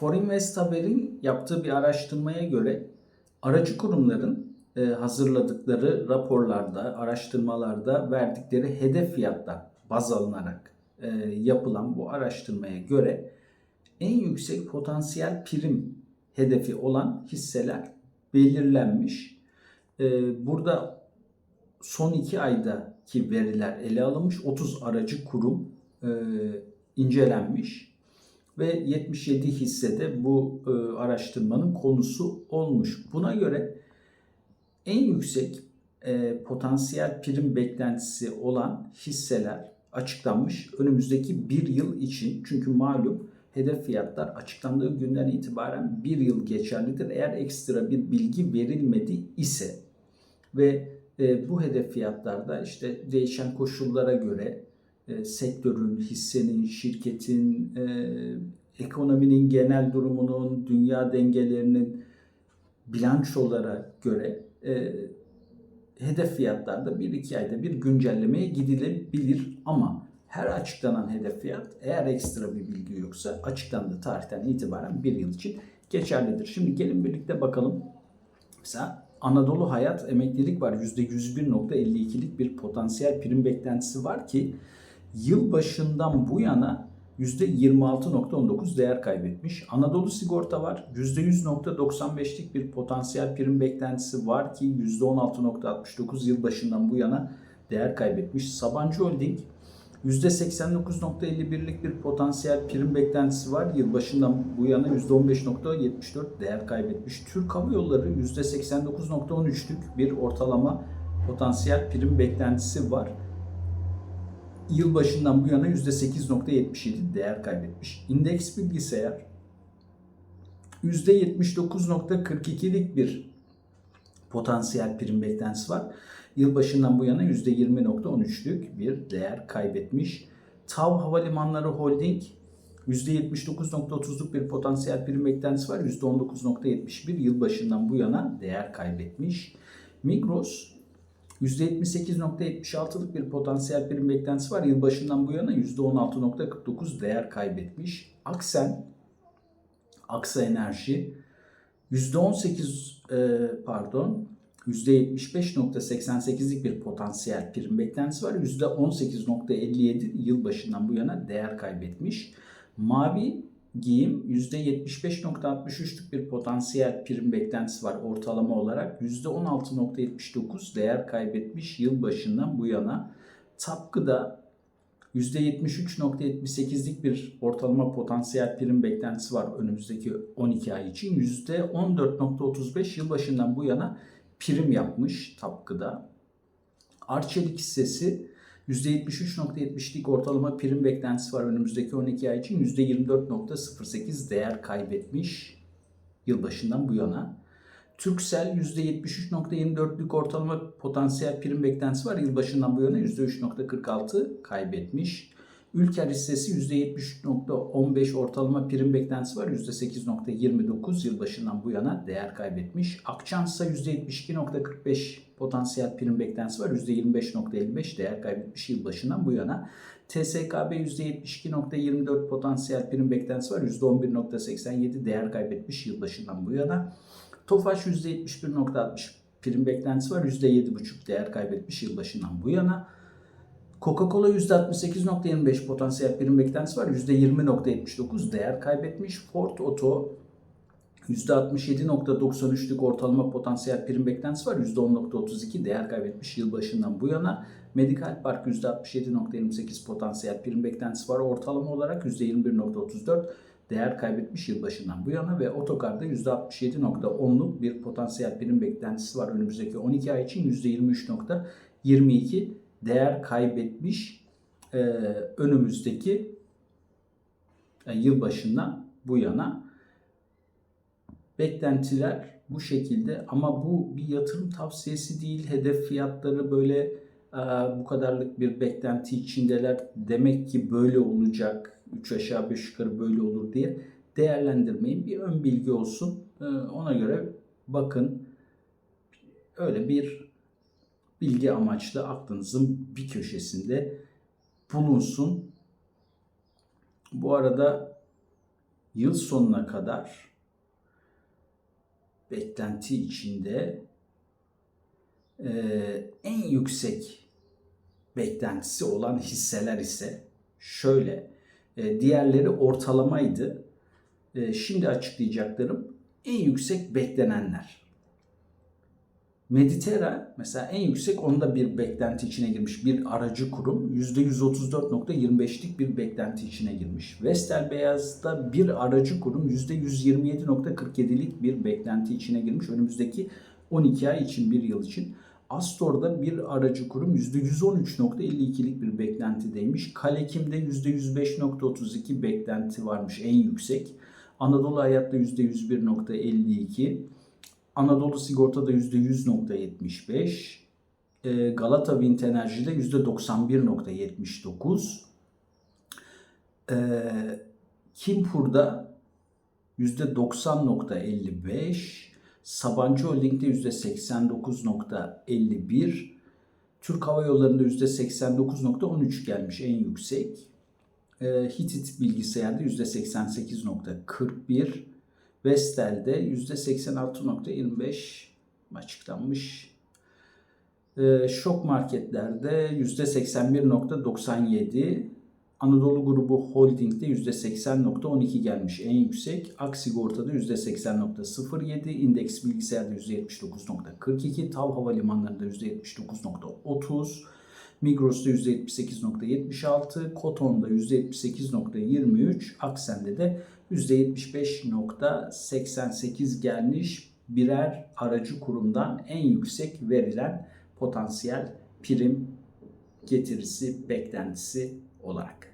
Forinvest Haber'in yaptığı bir araştırmaya göre aracı kurumların e, hazırladıkları raporlarda, araştırmalarda verdikleri hedef fiyatlar baz alınarak e, yapılan bu araştırmaya göre en yüksek potansiyel prim hedefi olan hisseler belirlenmiş. E, burada son iki aydaki veriler ele alınmış. 30 aracı kurum incelenmiş ve 77 hissede bu e, araştırmanın konusu olmuş. Buna göre en yüksek e, potansiyel prim beklentisi olan hisseler açıklanmış önümüzdeki bir yıl için. Çünkü malum hedef fiyatlar açıklandığı günden itibaren bir yıl geçerlidir. Eğer ekstra bir bilgi verilmedi ise ve e, bu hedef fiyatlarda işte değişen koşullara göre e, sektörün, hissenin, şirketin, e, ekonominin genel durumunun, dünya dengelerinin bilançolara göre e, hedef fiyatlarda bir iki ayda bir güncellemeye gidilebilir ama her açıklanan hedef fiyat eğer ekstra bir bilgi yoksa açıklandığı tarihten itibaren bir yıl için geçerlidir. Şimdi gelin birlikte bakalım. Mesela Anadolu Hayat emeklilik var. %101.52'lik bir potansiyel prim beklentisi var ki yıl başından bu yana %26.19 değer kaybetmiş. Anadolu Sigorta var. %100.95'lik bir potansiyel prim beklentisi var ki %16.69 yıl başından bu yana değer kaybetmiş. Sabancı Holding %89.51'lik bir potansiyel prim beklentisi var. Yılbaşından bu yana %15.74 değer kaybetmiş. Türk Hava Yolları %89.13'lük bir ortalama potansiyel prim beklentisi var. Yılbaşından bu yana %8.77 değer kaybetmiş. İndeks bilgisayar %79.42'lik bir potansiyel prim beklentisi var. Yılbaşından bu yana %20.13'lük bir değer kaybetmiş. TAV Havalimanları Holding %79.30'luk bir potansiyel prim beklentisi var. %19.71 yılbaşından bu yana değer kaybetmiş. Migros %78.76'lık bir potansiyel prim beklentisi var. Yılbaşından bu yana %16.49 değer kaybetmiş. Aksen, Aksa Enerji %18 e, pardon %75.88'lik bir potansiyel prim beklentisi var. %18.57 yılbaşından bu yana değer kaybetmiş. Mavi giyim %75.63'lük bir potansiyel prim beklentisi var ortalama olarak. %16.79 değer kaybetmiş yılbaşından bu yana. Tapkı'da %73.78'lik bir ortalama potansiyel prim beklentisi var önümüzdeki 12 ay için. %14.35 yılbaşından bu yana prim yapmış Tapkı'da. Arçelik hissesi %73.70'lik ortalama prim beklentisi var önümüzdeki 12 ay için. %24.08 değer kaybetmiş yılbaşından bu yana. Türksel %73.24'lük ortalama potansiyel prim beklentisi var. Yılbaşından bu yana %3.46 kaybetmiş. Ülker hissesi %73.15 ortalama prim beklentisi var. %8.29 yılbaşından bu yana değer kaybetmiş. Akçansa %72.45 potansiyel prim beklentisi var. %25.55 değer kaybetmiş yılbaşından bu yana. TSKB %72.24 potansiyel prim beklentisi var. %11.87 değer kaybetmiş yılbaşından bu yana. Tofaş %71.60 prim beklentisi var. %7.5 değer kaybetmiş yılbaşından bu yana. Coca-Cola %68.25 potansiyel prim beklentisi var. %20.79 değer kaybetmiş. Ford Auto %67.93'lük ortalama potansiyel prim beklentisi var. %10.32 değer kaybetmiş yılbaşından bu yana. Medical Park %67.28 potansiyel prim beklentisi var. Ortalama olarak %21.34 değer kaybetmiş yılbaşından bu yana ve otokarda %67.10'luk bir potansiyel prim beklentisi var önümüzdeki 12 ay için %23.22 değer kaybetmiş e, önümüzdeki yani yılbaşından bu yana beklentiler bu şekilde ama bu bir yatırım tavsiyesi değil. Hedef fiyatları böyle e, bu kadarlık bir beklenti içindeler. Demek ki böyle olacak. 3 aşağı 5 yukarı böyle olur diye değerlendirmeyin. Bir ön bilgi olsun. E, ona göre bakın. Öyle bir bilgi amaçlı aklınızın bir köşesinde bulunsun. Bu arada yıl sonuna kadar beklenti içinde eee, en yüksek beklentisi olan hisseler ise şöyle. e, diğerleri ortalamaydı. E, şimdi açıklayacaklarım en yüksek beklenenler. Meditera mesela en yüksek onda bir beklenti içine girmiş. Bir aracı kurum %134.25'lik bir beklenti içine girmiş. Vestel Beyaz'da bir aracı kurum %127.47'lik bir beklenti içine girmiş. Önümüzdeki 12 ay için bir yıl için. Astor'da bir aracı kurum %113.52'lik bir beklentideymiş. Kalekim'de %105.32 beklenti varmış en yüksek. Anadolu Hayat'ta %101.52. Anadolu Sigorta'da %100.75. E, Galata Wind Enerji'de %91.79. E, Kimpur'da %90.55. Sabancı Holding'de %89.51. Türk Hava Yolları'nda %89.13 gelmiş en yüksek. E, Hitit Bilgisayar'da %88.41. Vestel'de %86.25 açıklanmış. E, şok marketlerde %81.97. Anadolu Grubu Holding'de %80.12 gelmiş en yüksek. Aksigorta'da %80.07. İndeks Bilgisayar'da %79.42. TAV Havalimanları'nda %79.30. Migros'ta %78.76, Koton'da %78.23, Aksen'de de %75.88 gelmiş birer aracı kurumdan en yüksek verilen potansiyel prim getirisi beklentisi olarak.